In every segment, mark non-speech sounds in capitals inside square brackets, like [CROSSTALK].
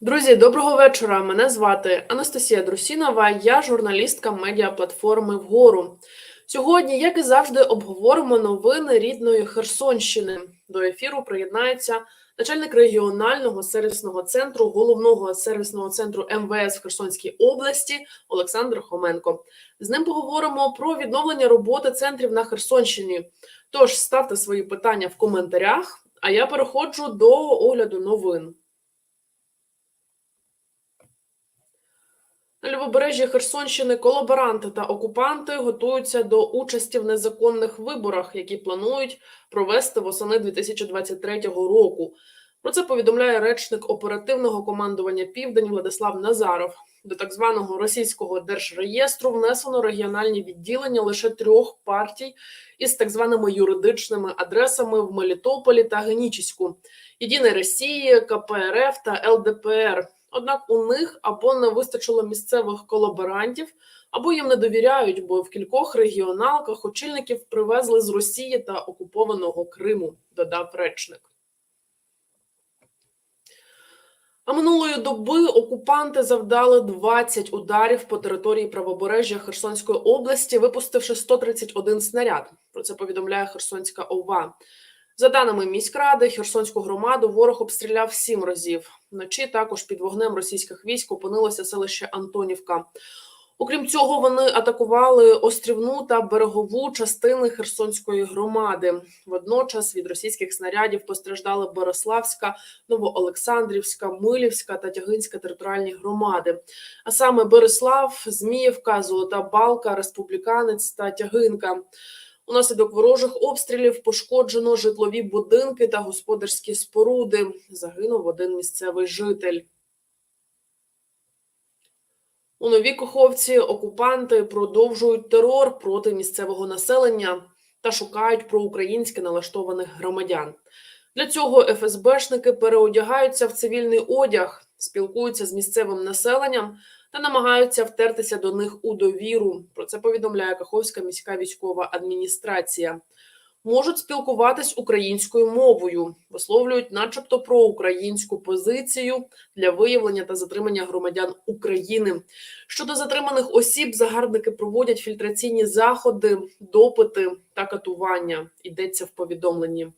Друзі, доброго вечора. Мене звати Анастасія Друсінова. Я журналістка медіаплатформи Вгору. Сьогодні, як і завжди, обговоримо новини рідної Херсонщини. До ефіру приєднається начальник регіонального сервісного центру головного сервісного центру МВС в Херсонській області Олександр Хоменко. З ним поговоримо про відновлення роботи центрів на Херсонщині. Тож ставте свої питання в коментарях. А я переходжу до огляду новин. Лівобережжі Херсонщини колаборанти та окупанти готуються до участі в незаконних виборах, які планують провести восени 2023 року. Про це повідомляє речник оперативного командування Південь Владислав Назаров. До так званого російського держреєстру внесено регіональні відділення лише трьох партій із так званими юридичними адресами в Мелітополі та Генічіську, Єдиної Росії, КПРФ та ЛДПР. Однак у них або не вистачило місцевих колаборантів, або їм не довіряють, бо в кількох регіоналках очільників привезли з Росії та окупованого Криму, додав речник. А минулої доби окупанти завдали 20 ударів по території правобережжя Херсонської області, випустивши 131 снаряд. Про це повідомляє Херсонська ОВА. За даними міськради, Херсонську громаду ворог обстріляв сім разів. Вночі також під вогнем російських військ опинилося селище Антонівка. Окрім цього, вони атакували острівну та берегову частини Херсонської громади. Водночас від російських снарядів постраждали Бориславська, Новоолександрівська, Милівська та Тягинська територіальні громади. А саме Береслав, Зміївка, Золота Балка, Республіканець та Тягинка. Унаслідок ворожих обстрілів пошкоджено житлові будинки та господарські споруди. Загинув один місцевий житель. У новій Коховці окупанти продовжують терор проти місцевого населення та шукають проукраїнське налаштованих громадян. Для цього ФСБшники переодягаються в цивільний одяг, спілкуються з місцевим населенням та намагаються втертися до них у довіру. Про це повідомляє Каховська міська військова адміністрація. Можуть спілкуватись українською мовою, висловлюють, начебто, про українську позицію для виявлення та затримання громадян України. Щодо затриманих осіб, загарбники проводять фільтраційні заходи, допити та катування. Йдеться в повідомленні.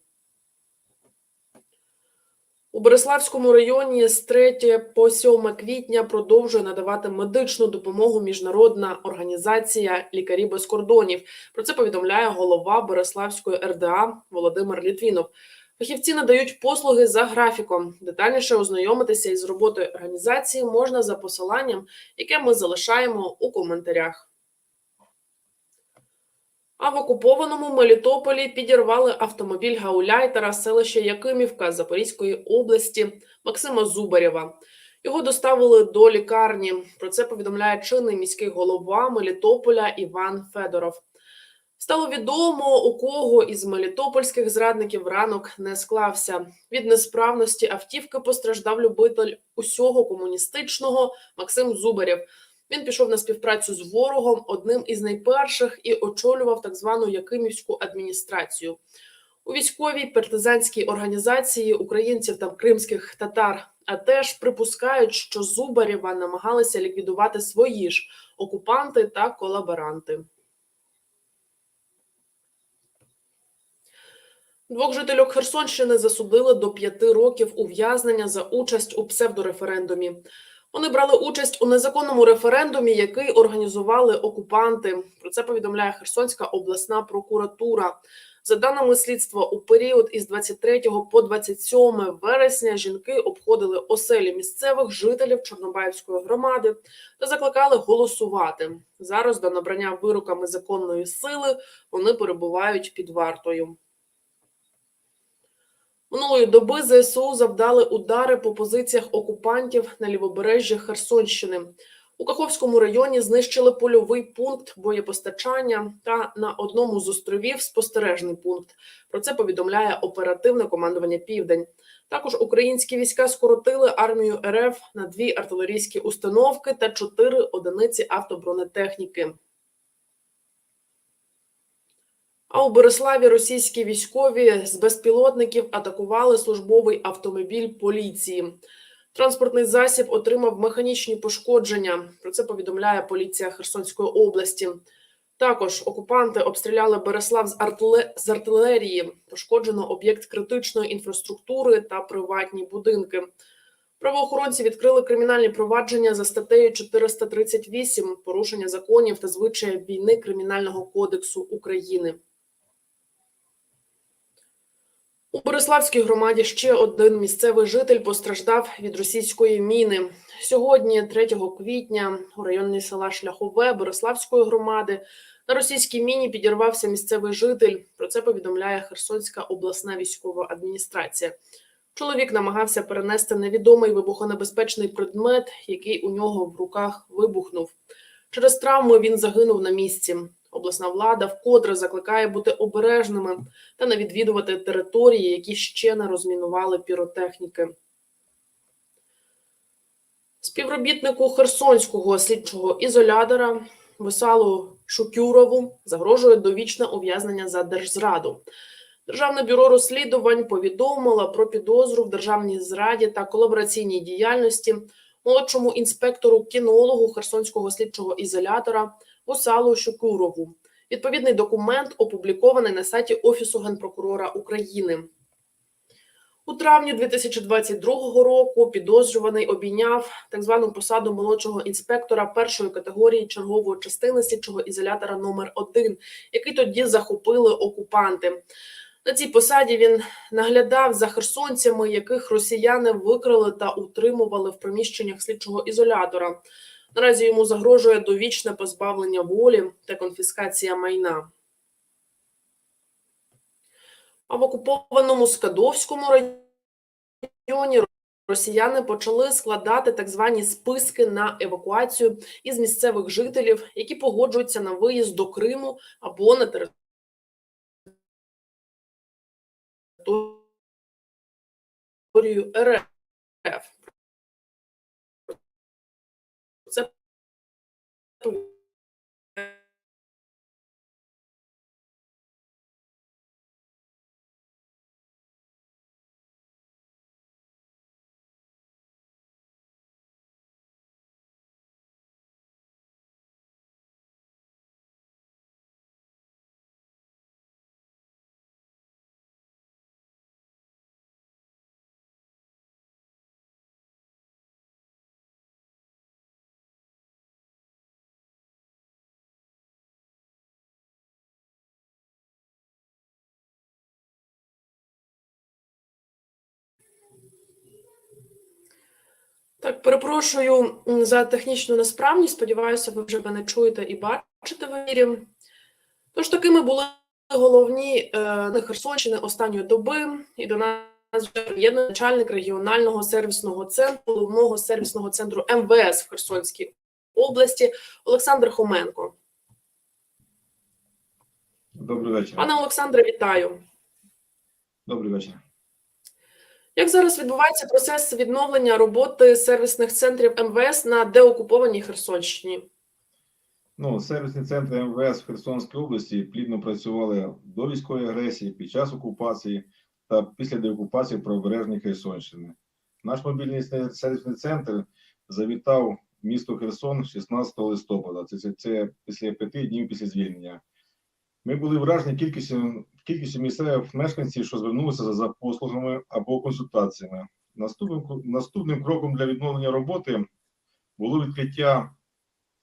У Береславському районі з 3 по 7 квітня продовжує надавати медичну допомогу міжнародна організація Лікарі без кордонів. Про це повідомляє голова Береславської РДА Володимир Літвінов. Фахівці надають послуги за графіком. Детальніше ознайомитися із роботою організації можна за посиланням, яке ми залишаємо у коментарях. А в окупованому Мелітополі підірвали автомобіль гауляйтера селища Якимівка Запорізької області Максима Зубарєва. Його доставили до лікарні. Про це повідомляє чинний міський голова Мелітополя Іван Федоров. Стало відомо, у кого із мелітопольських зрадників ранок не склався. Від несправності автівки постраждав любитель усього комуністичного Максим Зубарєв. Він пішов на співпрацю з ворогом одним із найперших і очолював так звану Якимівську адміністрацію. У військовій партизанській організації українців та кримських татар, а теж припускають, що Зубарєва намагалися ліквідувати свої ж окупанти та колаборанти. Двох жителів Херсонщини засудили до п'яти років ув'язнення за участь у псевдореферендумі. Вони брали участь у незаконному референдумі, який організували окупанти. Про це повідомляє Херсонська обласна прокуратура. За даними слідства, у період із 23 по 27 вересня жінки обходили оселі місцевих жителів Чорнобаївської громади та закликали голосувати. Зараз до набрання вироками законної сили вони перебувають під вартою. Минулої доби ЗСУ завдали удари по позиціях окупантів на лівобережжі Херсонщини. У Каховському районі знищили польовий пункт боєпостачання та на одному з островів спостережний пункт. Про це повідомляє оперативне командування Південь. Також українські війська скоротили армію РФ на дві артилерійські установки та чотири одиниці автобронетехніки. А у Бориславі російські військові з безпілотників атакували службовий автомобіль поліції. Транспортний засіб отримав механічні пошкодження. Про це повідомляє поліція Херсонської області. Також окупанти обстріляли Береслав з, артиле... з артилерії. Пошкоджено об'єкт критичної інфраструктури та приватні будинки. Правоохоронці відкрили кримінальні провадження за статтею 438 порушення законів та звичаїв війни Кримінального кодексу України. У Бориславській громаді ще один місцевий житель постраждав від російської міни. Сьогодні, 3 квітня, у районі села Шляхове Бориславської громади на російській міні підірвався місцевий житель. Про це повідомляє Херсонська обласна військова адміністрація. Чоловік намагався перенести невідомий вибухонебезпечний предмет, який у нього в руках вибухнув. Через травму він загинув на місці. Обласна влада вкотре закликає бути обережними та не відвідувати території, які ще не розмінували піротехніки. Співробітнику Херсонського слідчого ізолятора Висалу Шукюрову загрожує довічне ув'язнення за держзраду. Державне бюро розслідувань повідомило про підозру в державній зраді та колабораційній діяльності молодшому інспектору кінологу Херсонського слідчого ізолятора Висалу Шукюрову. Відповідний документ опублікований на сайті Офісу генпрокурора України. У травні 2022 року підозрюваний обійняв так звану посаду молодшого інспектора першої категорії чергової частини слідчого ізолятора номер 1 який тоді захопили окупанти. На цій посаді він наглядав за херсонцями, яких росіяни викрили та утримували в приміщеннях слідчого ізолятора. Наразі йому загрожує довічне позбавлення волі та конфіскація майна. А в окупованому Скадовському районі росіяни почали складати так звані списки на евакуацію із місцевих жителів, які погоджуються на виїзд до Криму або на територію РФ. Так, перепрошую за технічну несправність. Сподіваюся, ви вже мене чуєте і бачите в ефірі. Тож такими були головні е, на Херсонщини останньої доби. І до нас вже приєднаний начальник регіонального сервісного центру, головного сервісного центру МВС в Херсонській області Олександр Хоменко. Добрий вечір. Пане Олександре, вітаю. Добрий вечір. Як зараз відбувається процес відновлення роботи сервісних центрів МВС на деокупованій Херсонщині? Ну, сервісні центри МВС в Херсонській області плідно працювали до військової агресії, під час окупації та після деокупації правобережної Херсонщини. Наш мобільний сервісний центр завітав місто Херсон 16 листопада. Це, це, це після п'яти днів після звільнення. Ми були вражені кількістю, кількістю місцевих мешканців, що звернулися за, послугами або консультаціями. Наступним, наступним кроком для відновлення роботи було відкриття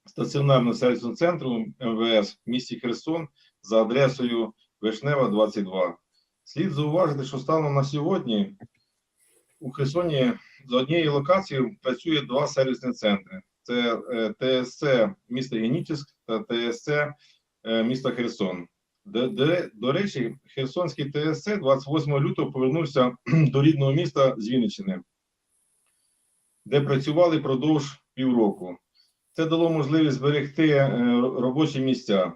стаціонарного сервісного центру МВС в місті Херсон за адресою Вишнева 22. Слід зауважити, що станом на сьогодні у Херсоні за однією локацією працює два сервісні центри: це е, ТСЦ міста Генічеськ та ТСЦ е, міста Херсон. До, до, до речі, Херсонський ТСЦ 28 лютого повернувся [CLEARS THROAT] до рідного міста з Вінниччини, де працювали продовж півроку. Це дало можливість зберегти е, робочі місця.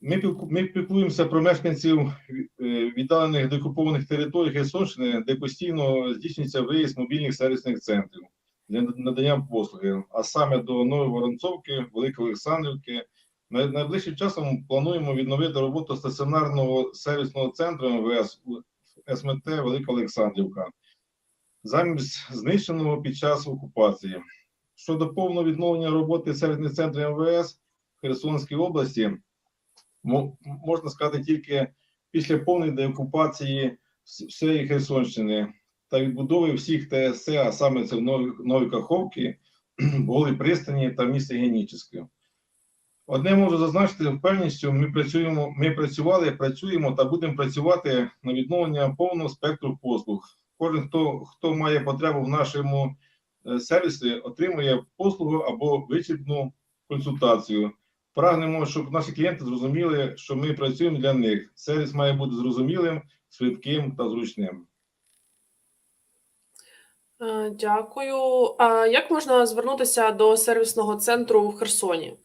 Ми, ми піклуємося про мешканців е, віддалених деокупованих територій Херсонщини, де постійно здійснюється виїзд мобільних сервісних центрів для надання послуги, а саме до Нової Воронцовки, Великої Олександрівки. Най- Найближчим часом плануємо відновити роботу стаціонарного сервісного центру МВС СМТ Велика Олександрівка. замість знищеного під час окупації. Щодо повного відновлення роботи сервісних центрів МВС в Херсонській області, можна сказати тільки після повної деокупації всієї Херсонщини та відбудови всіх ТСЦ, а саме це в Нові, Нові Каховки, [CLEARS THROAT] Голій пристані та місті Генічеське. Одне можу зазначити впевненістю, ми працюємо, ми працювали, працюємо та будемо працювати на відновлення повного спектру послуг. Кожен, хто, хто має потребу в нашому е, сервісі, отримує послугу або вичерпну консультацію. Прагнемо, щоб наші клієнти зрозуміли, що ми працюємо для них. Сервіс має бути зрозумілим, швидким та зручним. Е, Дякую. А як можна звернутися до сервісного центру в Херсоні?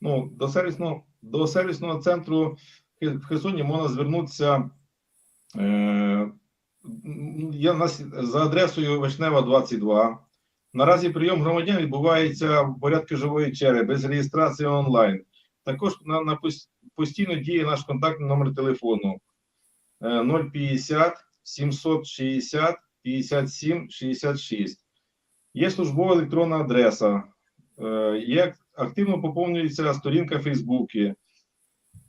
Ну, до сервісного, до сервісного центру в Херсоні можна звернутися. Е, я нас за адресою Вишнева 22. Наразі прийом громадян відбувається в порядку живої черги без реєстрації онлайн. Також на, на постійно діє наш контактний номер телефону е, 050 760 57 66. Є службова електронна адреса. Е, Є активно поповнюється сторінка в Фейсбуці.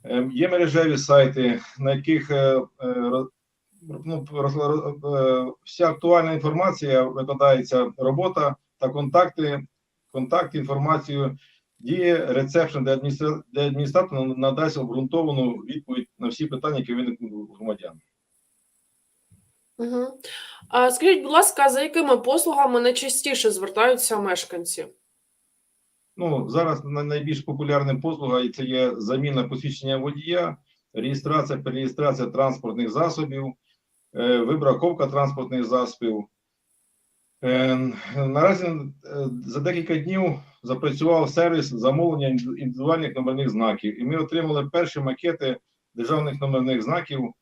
Е, Є мережеві сайти, на яких е, е, ну, е, вся актуальна інформація викладається, робота та контакти, контакт, інформацію. Діє рецепшн, де, адміністра... де адміністратор надасть обґрунтовану відповідь на всі питання, які виникнуть у громадян. Угу. А скажіть, будь ласка, за якими послугами найчастіше звертаються мешканці? Ну, зараз найбільш популярна послуга це є заміна посвідчення водія, реєстрація, перереєстрація транспортних засобів, е, вибраковка транспортних засобів. Е, Наразі е, за декілька днів запрацював сервіс замовлення індивідуальних номерних знаків, і ми отримали перші макети державних номерних знаків.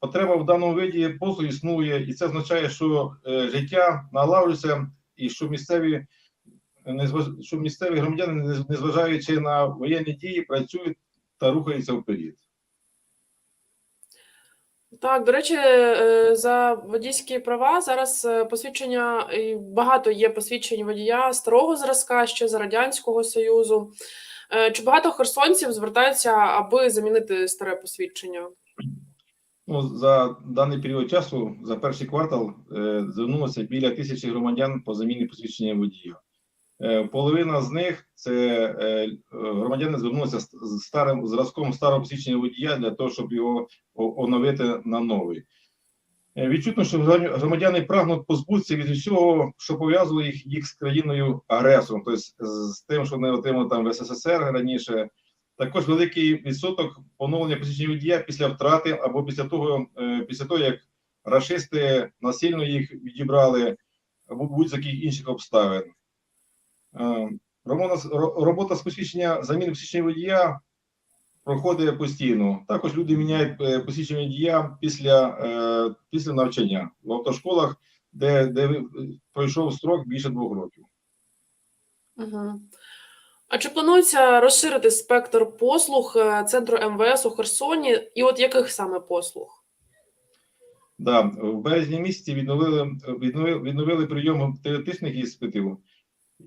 Потреба в даному виді послуг існує, і це означає, що життя налагоджується і що місцеві що місцеві громадяни, незважаючи на воєнні дії, працюють та рухаються вперед. Так, до речі, е, за водійські права зараз е, посвідчення багато є посвідчень водія старого зразка ще за Радянського Союзу. Е, Чи багато херсонців звертаються, аби замінити старе посвідчення? Ну, за даний період часу, за перший квартал, звернулося біля тисячі громадян по заміні посвідчення водія. Е, половина з них це е, громадяни звернулися з старим зразком старого посвідчення водія для того, щоб його оновити на новий. Е, Відчутно, що громадяни прагнуть позбутися від усього, що пов'язує їх, їх з країною агресором, тобто з- тим, що вони отримали там в СССР раніше. Також великий відсоток поновлення посвідчення водія після втрати або після того, після того, як рашисти насильно їх відібрали або будь-яких інших обставин. Е, Робота, з- посвідчення заміни посвідчення водія проходить постійно. Також люди міняють е, посвідчення водія після, е, після навчання в автошколах, де, де пройшов строк більше двох років. Угу. А чи планується розширити спектр послуг центру МВС у Херсоні? І от яких саме послуг? Да, в березні місяці відновили, відновили, відновили прийом теоретичних іспитів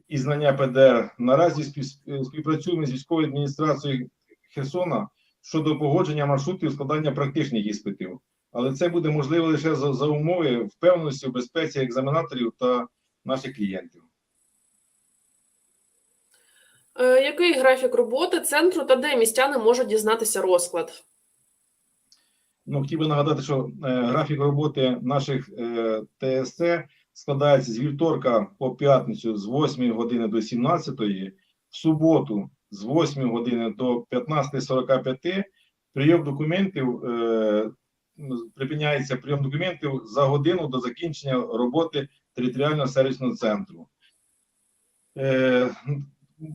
і знання ПДР. Наразі спів- співпрацюємо з військовою адміністрацією Херсона щодо погодження маршрутів складання практичних іспитів. Але це буде можливо лише за, за умови впевненості в безпеці екзаменаторів та наших клієнтів. Е, Який графік роботи центру та де містяни можуть дізнатися розклад? Ну, хотів би нагадати, що е, графік роботи наших е, ТСЦ складається з вівторка по п'ятницю з 8 години до 17, в суботу з 8 години до 15.45. Прийом документів е, припиняється прийом документів за годину до закінчення роботи територіального сервісного центру. Е,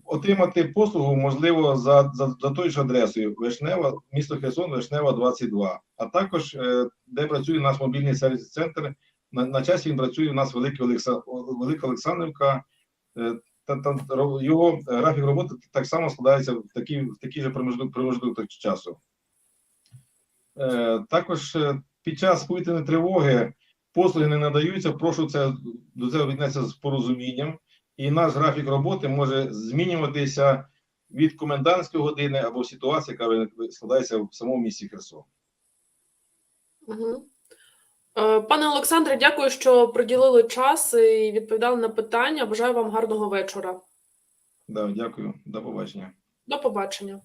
отримати послугу можливо за, за, за тою ж адресою Вишнева, місто Херсон, Вишнева 22. А також е, де працює наш мобільний сервісний центр. На, на часі він працює у нас Олекса, Велика Олександрівка. Е, та, та, його графік роботи так само складається в такий, в такий же промежуток часу. Е, також е, під час повітряної тривоги послуги не надаються, прошу це до цього віднесеться з порозумінням, і наш графік роботи може змінюватися від комендантської години або ситуації, яка складається в самому місті Херсон. Угу. Пане Олександре, дякую, що приділили час і відповідали на питання. Бажаю вам гарного вечора. Да, дякую, до побачення. До побачення.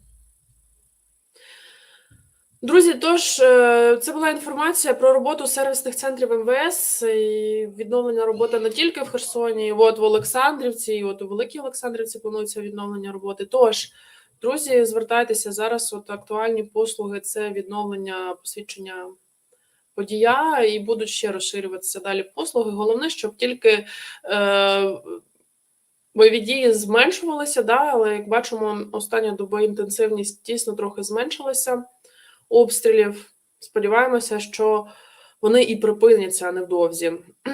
Друзі, тож е, це була інформація про роботу сервісних центрів МВС і відновлення роботи не тільки в Херсоні, і от в Олександрівці, і от у Великій Олександрівці планується відновлення роботи. Тож, друзі, звертайтеся зараз. От актуальні послуги це відновлення посвідчення водія, і будуть ще розширюватися далі послуги. Головне, щоб тільки е, бойові дії зменшувалися, да, але як бачимо, останньої доби інтенсивність дійсно трохи зменшилася обстрілів. Сподіваємося, що вони і припиняться невдовзі. [CLEARS THROAT]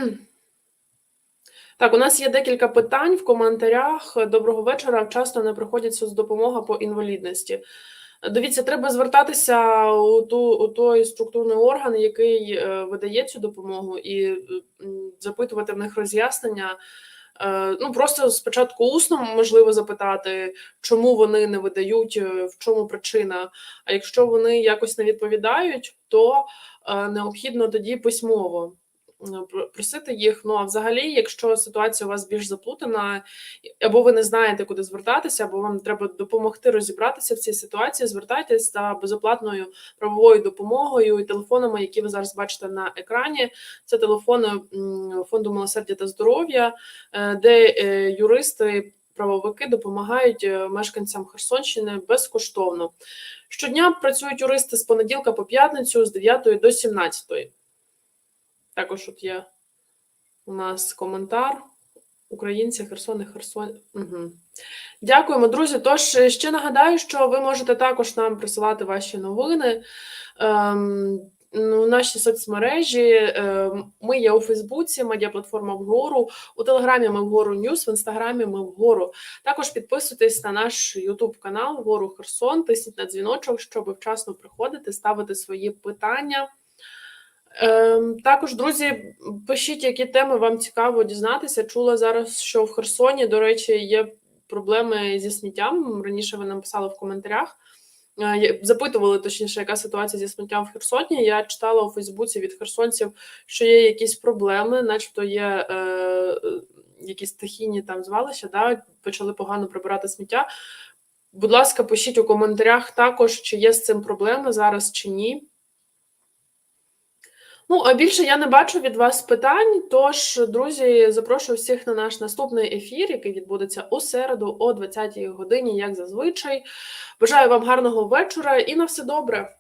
Так, у нас є декілька питань в коментарях. Доброго вечора. Вчасно не приходять соцдопомога по інвалідності. Дивіться, треба звертатися у ту у той структурний орган, який е, видає цю допомогу, і е, запитувати в них роз'яснення. Е, ну просто спочатку усно можливо запитати, чому вони не видають, в чому причина. А якщо вони якось не відповідають, то необхідно тоді письмово просити їх. Ну а взагалі, якщо ситуація у вас більш заплутана, або ви не знаєте, куди звертатися, або вам треба допомогти розібратися в цій ситуації, звертайтесь за безоплатною правовою допомогою і телефонами, які ви зараз бачите на екрані. Це телефони фонду милосердя та здоров'я, е, де е, юристи. Правовики допомагають е, мешканцям Херсонщини безкоштовно. Щодня працюють юристи з понеділка по п'ятницю з 9 до 17. Також тут є у нас коментар. Українці, Херсон Херсон. Угу. Дякуємо, друзі. Тож е, ще нагадаю, що ви можете також нам присилати ваші новини. Ем, ну, наші соцмережі. Ем, ми є у Фейсбуці, медіаплатформа вгору. У Телеграмі ми вгору Ньюс, в інстаграмі ми вгору. Також підписуйтесь на наш Ютуб канал Вгору Херсон, тисніть на дзвіночок, щоб вчасно приходити, ставити свої питання. Ем, також, друзі, пишіть, які теми вам цікаво дізнатися. Чула зараз, що в Херсоні, до речі, є проблеми зі сміттям. Раніше ви нам писали в коментарях. Е, Запитували точніше, яка ситуація зі сміттям в Херсоні. Я читала у Фейсбуці від херсонців, що є якісь проблеми, начебто є е, е, якісь стихійні там звалища, да, почали погано прибирати сміття. Будь ласка, пишіть у коментарях також, чи є з цим проблеми зараз, чи ні. Ну, а більше я не бачу від вас питань. Тож, друзі, запрошую всіх на наш наступний ефір, який відбудеться у середу о 20-й годині, як зазвичай. Бажаю вам гарного вечора і на все добре.